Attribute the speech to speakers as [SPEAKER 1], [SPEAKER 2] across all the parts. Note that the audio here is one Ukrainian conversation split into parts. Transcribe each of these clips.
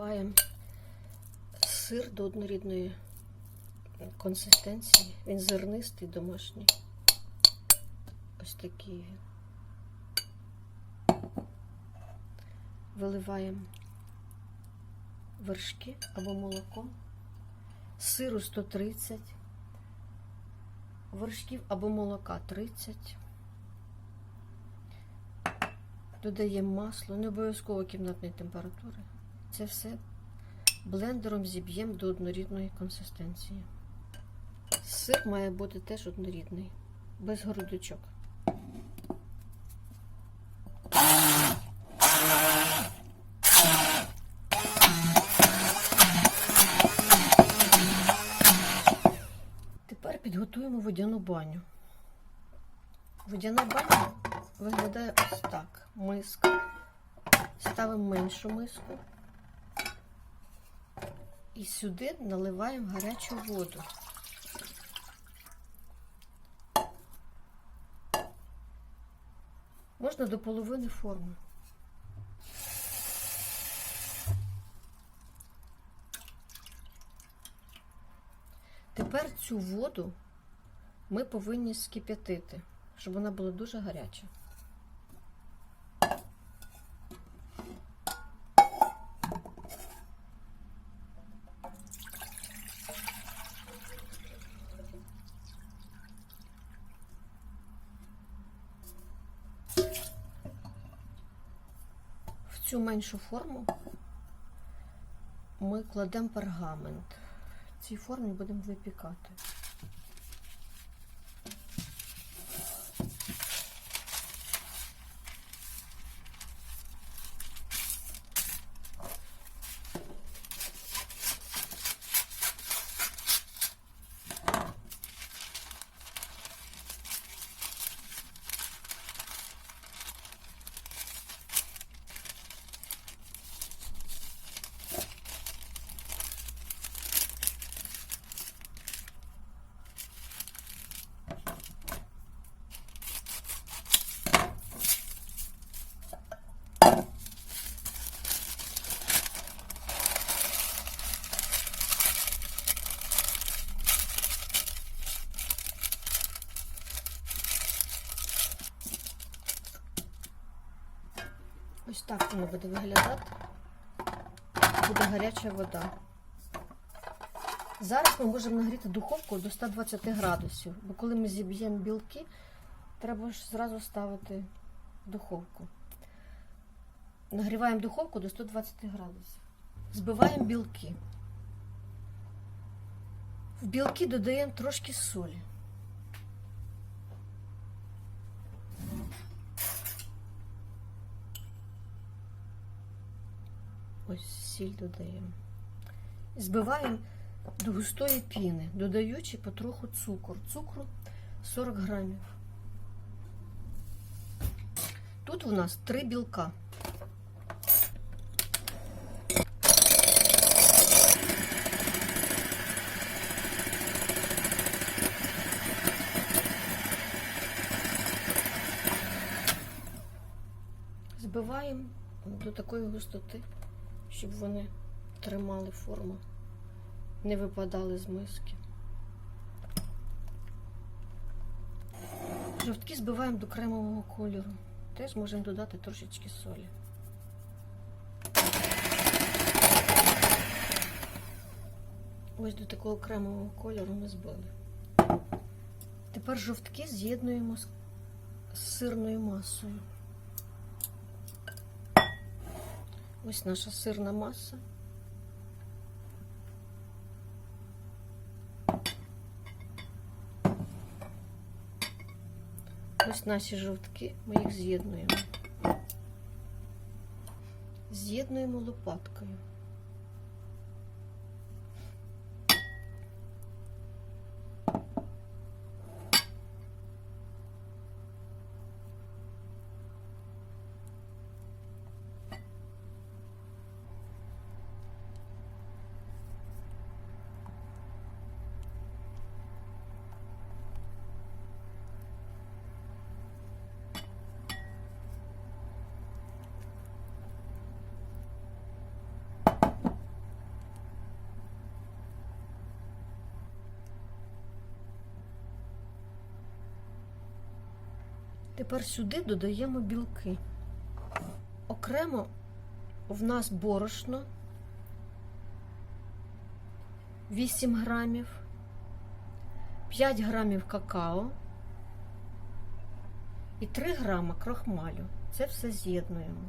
[SPEAKER 1] Виливаємо сир до однорідної консистенції. Він зернистий, домашній. Ось такий. Виливаємо вершки або молоко, сиру 130, вершків або молока 30. Додаємо масло, не обов'язково кімнатної температури. Це все блендером зіб'ємо до однорідної консистенції. Сир має бути теж однорідний, без грудочок. Тепер підготуємо водяну баню. Водяна баня виглядає ось так. Миска. Ставимо меншу миску. І сюди наливаємо гарячу воду. Можна до половини форми. Тепер цю воду ми повинні скип'ятити, щоб вона була дуже гаряча. Цю меншу форму ми кладемо пергамент. В цій формі будемо випікати. Ось так воно буде виглядати. Буде гаряча вода. Зараз ми можемо нагріти духовку до 120 градусів, бо коли ми зіб'ємо білки, треба ж зразу ставити духовку. Нагріваємо духовку до 120 градусів. Збиваємо білки. В білки додаємо трошки солі. Ось сіль додаємо. Збиваємо до густої піни, додаючи потроху цукор. Цукру 40 грамів. Тут у нас три білка. Збиваємо до такої густоти, щоб вони тримали форму, не випадали з миски. Жовтки збиваємо до кремового кольору. Теж можемо додати трошечки солі. Ось до такого кремового кольору ми збили. Тепер жовтки з'єднуємо з сирною масою. Ось наша сирна маса. Ось наші жовтки, ми їх з'єднуємо. З'єднуємо лопаткою. Тепер сюди додаємо білки. Окремо в нас борошно 8 грамів, 5 грамів какао і 3 грама крохмалю. Це все з'єднуємо.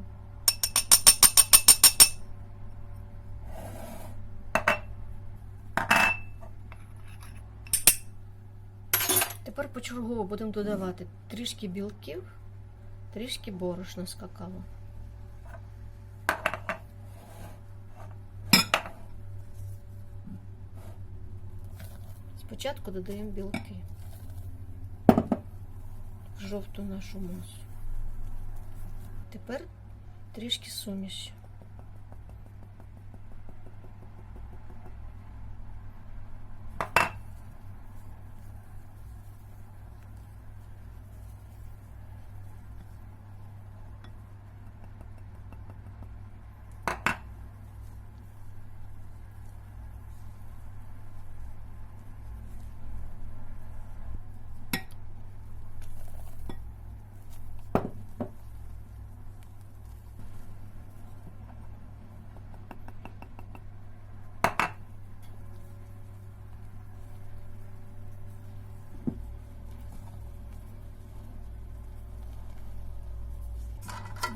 [SPEAKER 1] Тепер почергово будемо додавати трішки білків, трішки борошна з какао. Спочатку додаємо білки в жовту нашу масу. Тепер трішки суміші.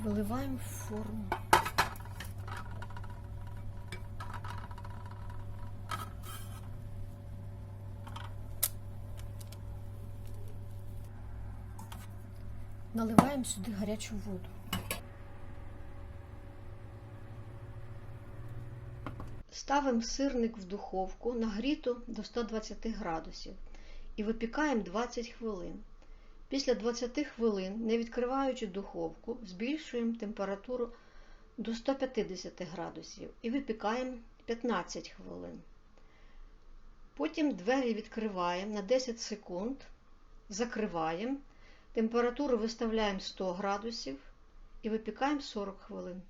[SPEAKER 1] Виливаємо в форму. Наливаємо сюди гарячу воду. Ставимо сирник в духовку нагріту до 120 градусів і випікаємо 20 хвилин. Після 20 хвилин, не відкриваючи духовку, збільшуємо температуру до 150 градусів і випікаємо 15 хвилин. Потім двері відкриваємо на 10 секунд, закриваємо, температуру виставляємо 100 градусів і випікаємо 40 хвилин.